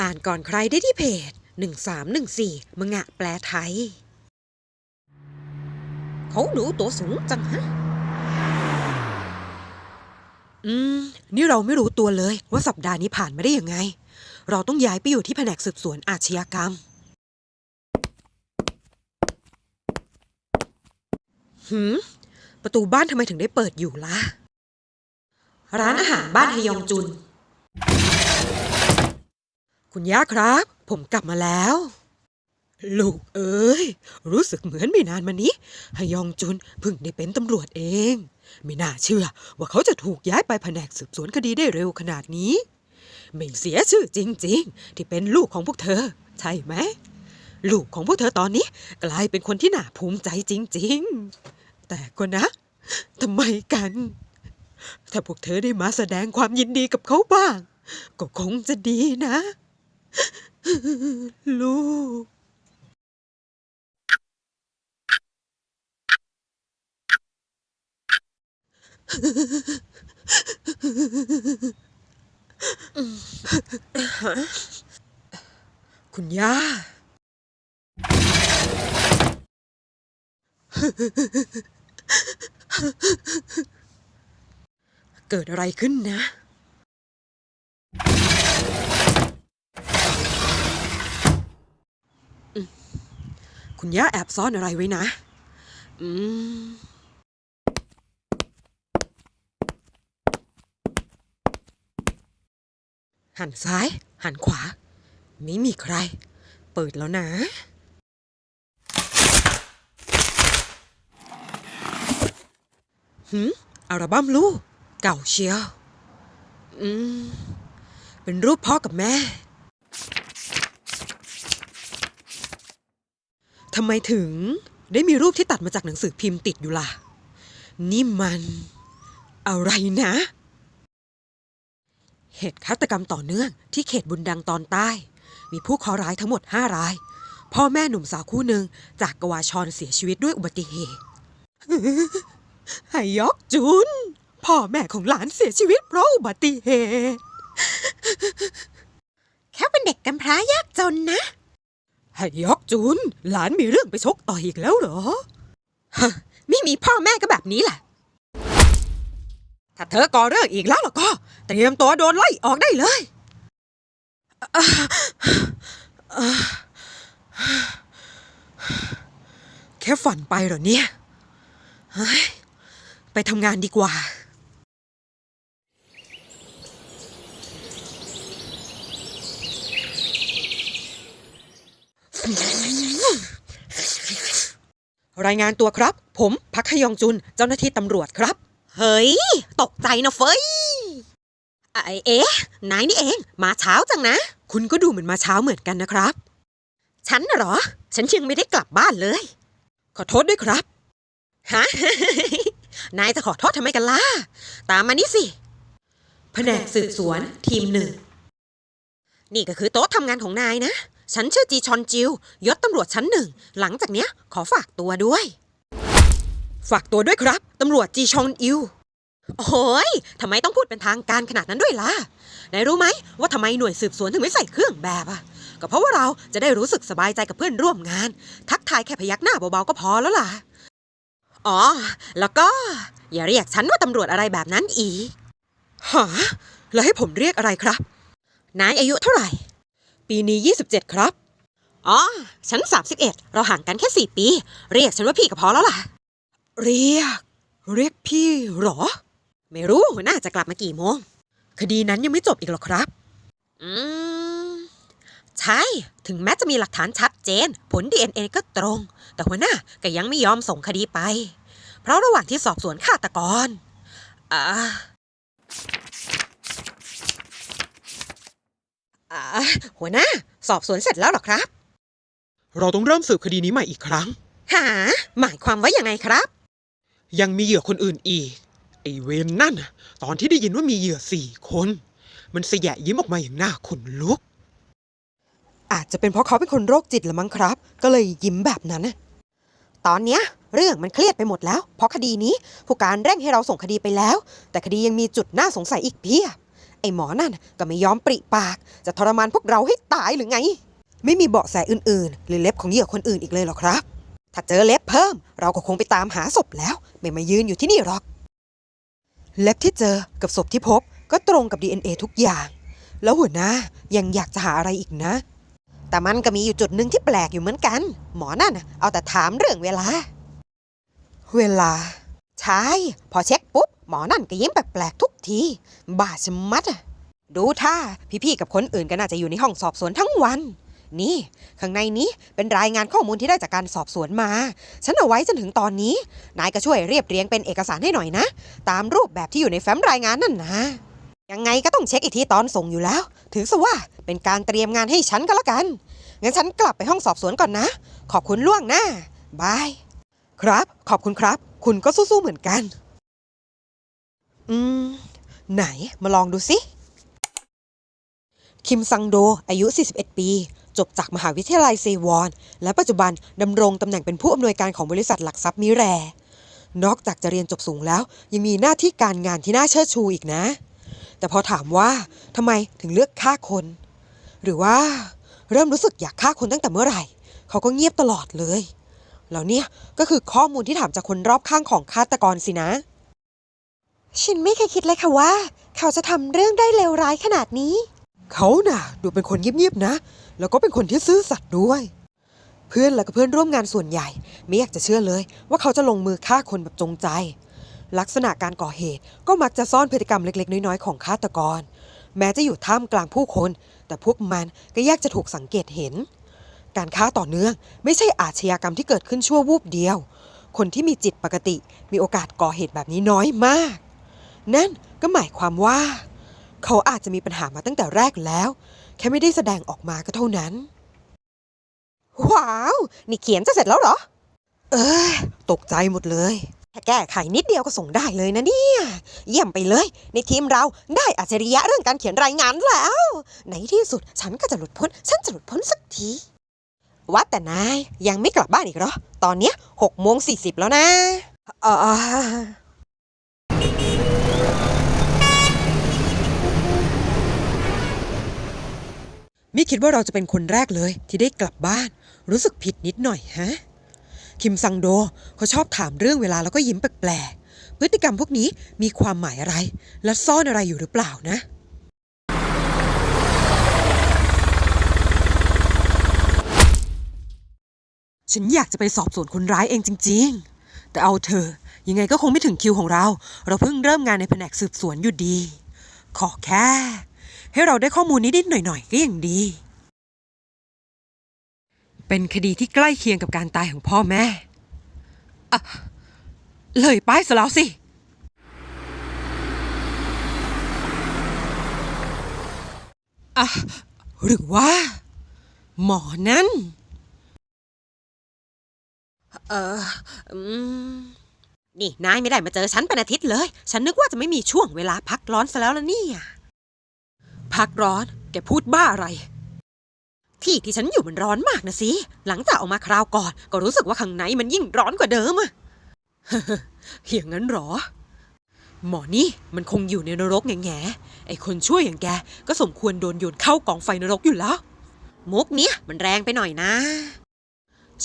อ่านก่อนใครได้ที่เพจ 1314มังงะแปลไทย เขาดูตัวสูงจังฮะ อืม นี่เราไม่รู้ตัวเลยว่าสัปดาห์นี้ผ่านมาได้ยังไง เราต้องย้ายไปอยู่ที่แผนกสืบสวนอาชญากรรม หืม ประตูบ้านทำไมถึงได้เปิดอยู่ล่ะ ร้านอาหารบ้านฮยองจุน คุณย่าครับ ผมกลับมาแล้ว ลูกเอ้ย รู้สึกเหมือนไม่นานมานี้ฮยองจุนเพิ่งได้เป็นตำรวจเอง ไม่น่าเชื่อ ว่าเขาจะถูกย้ายไปแผนกสืบสวนคดีได้เร็วขนาดนี้ ไม่เสียชื่อจริง ๆ ที่เป็นลูกของพวกเธอ ใช่ไหม ลูกของพวกเธอตอนนี้ กลายเป็นคนที่น่าภูมิใจจริง ๆ แต่ก็นะทำไมกัน ถ้าพวกเธอได้มาแสดงความยินดีกับเขาบ้าง ก็คงจะดีนะ ลูก คุณย่า เกิดอะไรขึ้นนะ คุณย่าแอบซ่อนอะไรไว้นะ อืม หันซ้าย หันขวา ไม่มีใคร เปิดแล้วนะหืมอัลบั้มลูก เก่าเชียว อืม เป็นรูปพ่อกับแม่ ทำไมถึงได้มีรูปที่ตัดมาจากหนังสือพิมพ์ติดอยู่ล่ะ นี่มัน อะไรนะ เหตุฆาตกรรมต่อเนื่องที่เขตบุญดังตอนใต้ มีผู้เคราะห์ร้ายทั้งหมด5ราย พ่อแม่หนุ่มสาวคู่หนึ่งจากกวาชรเสียชีวิตด้วยอุบัติเหตุไฮยอกจุน พ่อแม่ของหลานเสียชีวิตเพราะอุบัติเหตุแค่เป็นเด็กกำพร้ายากจนนะ ฮยอกจุน หลานมีเรื่องไปชกต่อยอีกแล้วเหรอ ฮะ ไม่มีพ่อแม่ก็แบบนี้แหละ ถ้าเธอก่อเรื่องอีกแล้วล่ะก็ เตรียมตัวโดนไล่ออกได้เลย แค่ฝันไปเหรอเนี้ยไปทำงานดีกว่า รายงานตัวครับ ผมพักขยองจุนเจ้าหน้าที่ตำรวจครับ เฮ้ย ตกใจนะเฟยไอเอ๊ะนายนี่เอง มาเช้าจังนะ คุณก็ดูเหมือนมาเช้าเหมือนกันนะครับ ฉันน่ะเหรอ ฉันยังไม่ได้กลับบ้านเลย ขอโทษด้วยครับฮะนายจะขอโทษทำไมกันล่ะ ตามมานี่สิแผนกสืบสวนทีมหนึ่ง นี่ก็คือโต๊ะทำงานของนายนะ ฉันชื่อจีชอนจิวยศตำรวจชั้นหนึ่ง หลังจากเนี้ยขอฝากตัวด้วย ฝากตัวด้วยครับตำรวจจีชอนอิว โอ้ยทำไมต้องพูดเป็นทางการขนาดนั้นด้วยล่ะนายรู้ไหมว่าทำไมหน่วยสืบสวนถึงไม่ใส่เครื่องแบบอะก็เพราะว่าเราจะได้รู้สึกสบายใจกับเพื่อนร่วมงาน ทักทายแค่พยักหน้าเบาๆก็พอแล้วล่ะ อ๋อ แล้วก็ อย่าเรียกฉันว่าตำรวจอะไรแบบนั้นอีกฮะแล้วให้ผมเรียกอะไรครับ นายอายุเท่าไหร่ ปีนี้ 27 ครับ อ๋อ ฉัน 31 เราห่างกันแค่ 4 ปี เรียกฉันว่าพี่ก็พอแล้วล่ะ เรียก เรียกพี่เหรอ ไม่รู้หัวหน้าจะกลับมากี่โมง คดีนั้นยังไม่จบอีกหรอครับ อืม ใช่ ถึงแม้จะมีหลักฐานชัดเจน ผล DNA ก็ตรง แต่หัวหน้าก็ยังไม่ยอมส่งคดีไป เพราะระหว่างที่สอบสวนฆาตกร อ่า อ่า หัวหน้า สอบสวนเสร็จแล้วเหรอครับ เราต้องเริ่มสืบคดีนี้ใหม่อีกครั้ง หา หมายความว่ายังไงครับ ยังมีเหยื่อคนอื่นอีก ไอเวนนั่นน่ะตอนที่ได้ยินว่ามีเหยื่อสี่คน มันสยะยิ้มออกมาอย่างหน้าขนลุก อาจจะเป็นเพราะเขาเป็นคนโรคจิตละมั้งครับ ก็เลยยิ้มแบบนั้นน่ะตอนเนี้ยเรื่องมันเครียดไปหมดแล้ว เพราะคดีนี้ผู้การเร่งให้เราส่งคดีไปแล้ว แต่คดียังมีจุดน่าสงสัยอีกเพียบ ไอ้หมอนั่นก็ไม่ยอมปริปาก จะทรมานพวกเราให้ตายหรือไง ไม่มีเบาะแสอื่นๆ หรือเล็บของเหยื่อคนอื่นอีกเลยหรอครับ ถ้าเจอเล็บเพิ่ม เราก็คงไปตามหาศพแล้ว ไม่มายืนอยู่ที่นี่หรอก เล็บที่เจอกับศพที่พบก็ตรงกับ DNA ทุกอย่าง แล้วหัวหน้ายังอยากจะหาอะไรอีกนะ แต่มันก็มีอยู่จุดหนึ่งที่แปลกอยู่เหมือนกัน หมอนั่นน่ะเอาแต่ถามเรื่องเวลา เวลา ใช่ พอเช็คปุ๊บ หมอนั่นก็ยิ้มแปลกๆทุกที บ้าชะมัดอะดูท่าพี่ๆกับคนอื่นก็น่าจะอยู่ในห้องสอบสวนทั้งวัน นี่ ข้างในนี้เป็นรายงานข้อมูลที่ได้จากการสอบสวนมา ฉันเอาไว้จนถึงตอนนี้ นายก็ช่วยเรียบเรียงเป็นเอกสารให้หน่อยนะ ตามรูปแบบที่อยู่ในแฟ้มรายงานนั่นนะ ยังไงก็ต้องเช็คอีกทีตอนส่งอยู่แล้ว ถือซะว่าเป็นการเตรียมงานให้ฉันก็แล้วกัน งั้นฉันกลับไปห้องสอบสวนก่อนนะ ขอบคุณล่วงหน้าบาย ครับ ขอบคุณครับ คุณก็สู้ๆเหมือนกัน อืม ไหนมาลองดูสิ คิมซังโด อายุ 41 ปี จบจากมหาวิทยาลัยเซวอน และปัจจุบันดำรงตำแหน่งเป็นผู้อำนวยการของบริษัทหลักทรัพย์มิแร นอกจากจะเรียนจบสูงแล้ว ยังมีหน้าที่การงานที่น่าเชิดชูอีกนะ แต่พอถามว่าทำไมถึงเลือกฆ่าคน หรือว่าเริ่มรู้สึกอยากฆ่าคนตั้งแต่เมื่อไหร่ เขาก็เงียบตลอดเลย แล้วเนี่ยก็คือข้อมูลที่ถามจากคนรอบข้างของฆาตกรสินะ ฉันไม่เคยคิดเลยค่ะว่า เขาจะทำเรื่องได้เลวร้ายขนาดนี้ เขาน่ะ ดูเป็นคนเงียบๆนะ แล้วก็เป็นคนที่ซื่อสัตย์ด้วย เพื่อนและก็เพื่อนร่วมงานส่วนใหญ่ ไม่อยากจะเชื่อเลย ว่าเขาจะลงมือฆ่าคนแบบจงใจ ลักษณะการก่อเหตุก็มักจะซ่อนพฤติกรรมเล็ก ๆ น้อยๆของฆาตกร แม้จะอยู่ท่ามกลางผู้คน แต่พวกมันก็ยากจะถูกสังเกตเห็น การฆ่าต่อเนื่องไม่ใช่อาชญากรรมที่เกิดขึ้นชั่ววูบเดียว คนที่มีจิตปกติมีโอกาสก่อเหตุแบบนี้น้อยมาก นั่นก็หมายความว่า เขาอาจจะมีปัญหามาตั้งแต่แรกแล้ว แค่ไม่ได้แสดงออกมาก็เท่านั้น ว้าว นี่เขียนจะเสร็จแล้วเหรอ เอ้ยตกใจหมดเลยแค่แก้ไขนิดเดียวก็ส่งได้เลยนะเนี่ย เยี่ยมไปเลย ในทีมเราได้อัจฉริยะเรื่องการเขียนรายงานแล้ว ในที่สุดฉันก็จะหลุดพ้น ฉันจะหลุดพ้นสักที ว่าแต่นายยังไม่กลับบ้านอีกเหรอ ตอนเนี้ยหกโมงสี่สิบแล้วนะเออไม่คิดว่าเราจะเป็นคนแรกเลยที่ได้กลับบ้าน รู้สึกผิดนิดหน่อยฮะ คิมซังโดเขาชอบถามเรื่องเวลาแล้วก็ยิ้มแปลกๆพฤติกรรมพวกนี้มีความหมายอะไร และซ่อนอะไรอยู่หรือเปล่านะ ฉันอยากจะไปสอบสวนคนร้ายเองจริง ๆ แต่เอาเธอ ยังไงก็คงไม่ถึงคิวของเรา เราเพิ่งเริ่มงานในแผนกสืบสวนอยู่ดี ขอแค่ ให้เราได้ข้อมูลนิดๆหน่อยๆก็ยังดี เป็นคดีที่ใกล้เคียงกับการตายของพ่อแม่อะเลยป้ายซะแล้วสิอะหรือว่า หมอนั่น เอออืมนี่นายไม่ได้มาเจอฉันเป็นอาทิตย์เลย ฉันนึกว่าจะไม่มีช่วงเวลาพักร้อนซะแล้วล่ะเนี่ย พักร้อน แกพูดบ้าอะไร ที่ที่ฉันอยู่มันร้อนมากนะสิ หลังจากออกมาคราวก่อน ก็รู้สึกว่าข้างในมันยิ่งร้อนกว่าเดิมอะอย่างนั้นเหรอ หมอนี่มันคงอยู่ในนรกแง่ๆไอ้คนช่วยอย่างแกก็สมควรโดนโยนเข้ากองไฟนรกอยู่แล้ว มุกเนี้ยมันแรงไปหน่อยนะ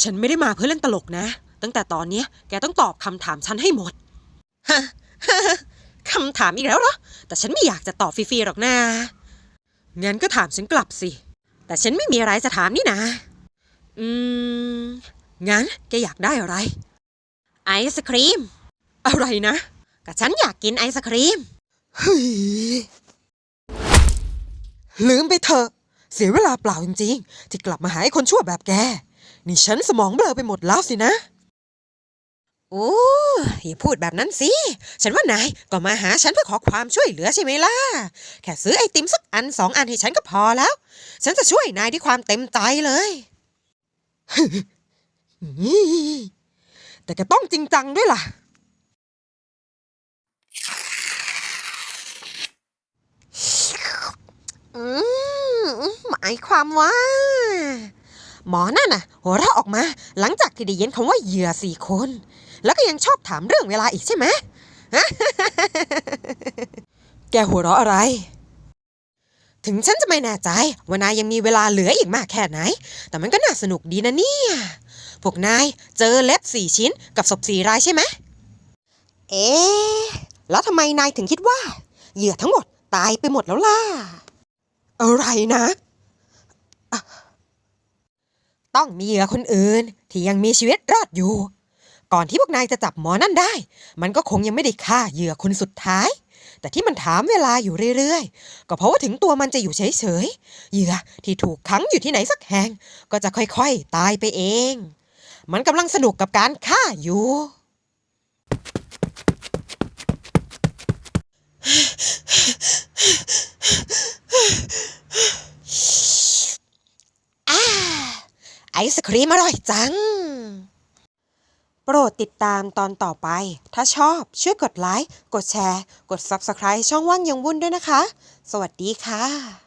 ฉันไม่ได้มาเพื่อเล่นตลกนะ ตั้งแต่ตอนนี้แกต้องตอบคำถามฉันให้หมดฮะคำถามอีกแล้วเหรอ แต่ฉันไม่อยากจะตอบฟรีๆหรอกนะงั้นก็ถามฉันกลับสิ แต่ฉันไม่มีอะไรจะถามนี่นะ อืม งั้นแกอยากได้อะไร ไอศครีม อะไรนะก็ฉันอยากกินไอศครีม เฮ้ย ลืมไปเถอะ เสียเวลาเปล่าจริงๆ ที่กลับมาหาไอ้คนชั่วแบบแก นี่ฉันสมองเบลอไปหมดแล้วสินะ โอ้อย่าพูดแบบนั้นสิ ฉันว่านายก็มาหาฉันเพื่อขอความช่วยเหลือใช่ไหมล่ะ แค่ซื้อไอติมสักอันสองอันให้ฉันก็พอแล้ว ฉันจะช่วยนายด้วยความเต็มใจเลยแต่ก็ต้องจริงจังด้วยล่ะ อืมหมายความว่า หมอนั่นน่ะ หัวเราะออกมา หลังจากที่ได้ยินคำว่าเหยื่อสี่คน แล้วก็ยังชอบถามเรื่องเวลาอีกใช่ไหมแกหัวเราะอะไร ถึงฉันจะไม่แน่ใจว่านายยังมีเวลาเหลืออีกมากแค่ไหน แต่มันก็น่าสนุกดีนะเนี่ย พวกนายเจอเล็บสี่ชิ้นกับศพสี่รายใช่ไหม เอ๊ะแล้วทำไมนายถึงคิดว่า เหยื่อทั้งหมดตายไปหมดแล้วล่ะ อะไรนะอะ ต้องมีเหยื่อคนอื่นที่ยังมีชีวิตรอดอยู่ ก่อนที่พวกนายจะจับหมอนั่นได้ มันก็คงยังไม่ได้ฆ่าเหยื่อคนสุดท้าย แต่ที่มันถามเวลาอยู่เรื่อยๆ ก็เพราะว่าถึงตัวมันจะอยู่เฉยๆ เหยื่อที่ถูกขังอยู่ที่ไหนสักแห่ง ก็จะค่อยๆ ตายไปเอง มันกำลังสนุกกับการฆ่าอยู่ อ่า ไอศครีมอร่อยจัง โปรดติดตามตอนต่อไป ถ้าชอบช่วยกดไลค์ กดแชร์ กด Subscribe ช่องว่างยังวุ่นด้วยนะคะ สวัสดีค่ะ